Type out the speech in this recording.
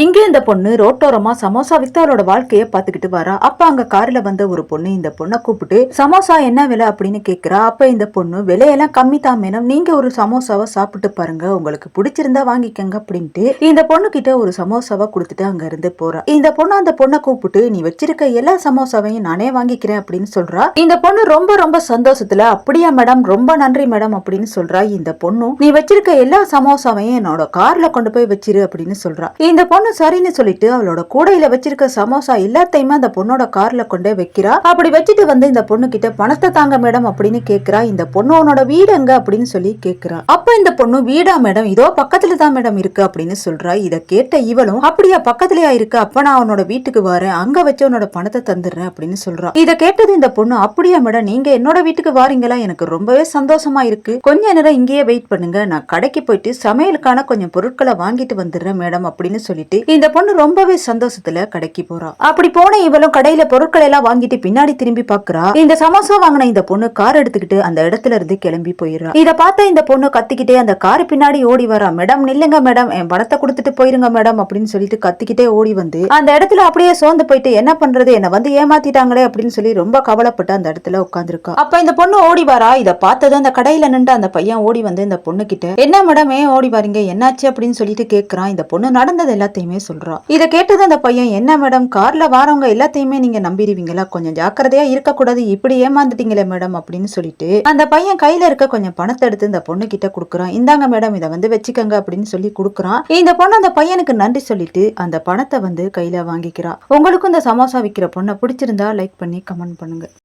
Inggris இந்த பொண்ணு ரோட்டோரமா samosa with வாழ்க்கையை வாழ்க்கைய பாத்துக்கிட்டு வரா. அப்ப அங்க கார்ல வந்த ஒரு பொண்ணு இந்த பொண்ணை கூப்பிட்டு சமோசா என்ன விலை? அப்படின்னு கேக்குறா. அப்ப இந்த பொண்ணு விலையெல்லாம் கம்மி தான் மேடம். நீங்க ஒரு சமோசாவை சாப்பிட்டு பாருங்க. உங்களுக்கு பிடிச்சிருந்தா வாங்கிக்கங்க அப்படின்ட்டு இந்த பொண்ணு கிட்ட ஒரு சமோசாவை கொடுத்துட்டு அங்க இருந்து போறா. இந்த பொண்ணு அந்த பொண்ணை கூப்பிட்டு நீ வச்சிருக்க எல்லா சமோசாவையும் நானே வாங்கிக்கிறேன் அப்படின்னு சொல்றா. இந்த பொண்ணு ரொம்ப ரொம்ப சந்தோஷத்துல அப்படியா மேடம் ரொம்ப நன்றி மேடம் அப்படின்னு சொல்றா. இந்த பொண்ணு நீ வச்சிருக்க எல்லா சமோசாவையும் என்னோட கார்ல கொண்டு போய் வச்சிரு அப்படின்னு சொல்றா. இந்த பொண்ணு சரின்னு சொல்லிட்டு அவளோட கூடையில வச்சிருக்க சமோசா எல்லாத்தையுமே அந்த பொண்ணோட கார்ல கொண்டே வைக்கிறா. அப்படி வச்சுட்டு வந்து இந்த பொண்ணு கிட்ட பணத்தை தாங்க மேடம் அப்படின்னு கேக்குறா. இந்த பொண்ணு உன்னோட வீடு எங்க அப்படின்னு சொல்லி கேக்குறா. அப்ப இந்த பொண்ணு வீடா மேடம்? இதோ பக்கத்துல தான் மேடம் இருக்கு அப்படின்னு சொல்றா. இத கேட்ட இவளும் அப்படியா பக்கத்துலயா இருக்கு? அப்ப நான் உன்னோட வீட்டுக்கு வரேன். அங்க வச்சு உன்னோட பணத்தை தந்துடுறேன் அப்படின்னு சொல்றா. இத கேட்டது இந்த பொண்ணு அப்படியா மேடம்? நீங்க என்னோட வீட்டுக்கு வாரீங்களா? எனக்கு ரொம்பவே சந்தோஷமா இருக்கு. கொஞ்ச நேரம் இங்கேயே வெயிட் பண்ணுங்க. நான் கடைக்கு போயிட்டு சமையலுக்கான கொஞ்சம் பொருட்களை வாங்கிட்டு வந்துடுறேன் மேடம் அப்படின்னு சொல்லிட்டு இந்த பொண்ணு ரொம்பவே சந்தோஷத்துல கடைக்கு போறா. அப்படி போன இவளும் கடையில பொருட்களை எல்லாம் வாங்கிட்டு பின்னாடி திரும்பி பாக்குறா. இந்த சமோசா வாங்கின இந்த பொண்ணு கார் எடுத்துக்கிட்டு அந்த இடத்துல இருந்து கிளம்பி போயிடுறா. இத பார்த்த இந்த பொண்ணு கத்திக்கிட்டே அந்த கார் பின்னாடி ஓடி வரா. மேடம் நில்லுங்க மேடம். என் பணத்தை கொடுத்துட்டு போயிருங்க மேடம் அப்படின்னு சொல்லிட்டு கத்திக்கிட்டே ஓடி வந்து அந்த இடத்துல அப்படியே சோர்ந்து போயிட்டு என்ன பண்றது? என்ன வந்து ஏமாத்திட்டாங்களே அப்படின்னு சொல்லி ரொம்ப கவலைப்பட்டு அந்த இடத்துல உட்காந்துருக்கா அப்ப இந்த பொண்ணு ஓடி வரா. இத பார்த்தது அந்த கடையில நின்று அந்த பையன் ஓடி வந்து இந்த பொண்ணு கிட்ட என்ன மேடம் ஏன் ஓடி வரீங்க? என்னாச்சு? அப்படின்னு சொல்லிட்டு கேக்குறான். இந்த பொண்ணு நடந்தது எல்லாத்தையுமே சொல்றா இத கேட்டது அந்த பையன் என்ன மேடம் கார்ல வாரவங்க எல்லாத்தையுமே நீங்க நம்பிடுவீங்களா? கொஞ்சம் ஜாக்கிரதையா இருக்கக்கூடாது இப்படி ஏமாந்துட்டீங்களே மேடம் அப்படின்னு சொல்லிட்டு அந்த பையன் கையில இருக்க கொஞ்சம் பணத்தை எடுத்து இந்த பொண்ணு கிட்ட கொடுக்குறான். இந்தாங்க மேடம் இதை வந்து வச்சுக்கோங்க அப்படின்னு சொல்லி கொடுக்குறான். இந்த பொண்ணு அந்த பையனுக்கு நன்றி சொல்லிட்டு அந்த பணத்தை வந்து கையில வாங்கிக்கிறா. உங்களுக்கும் இந்த சமோசா விற்கிற பொண்ணை பிடிச்சிருந்தா லைக் பண்ணி கமெண்ட் பண்ணுங்க.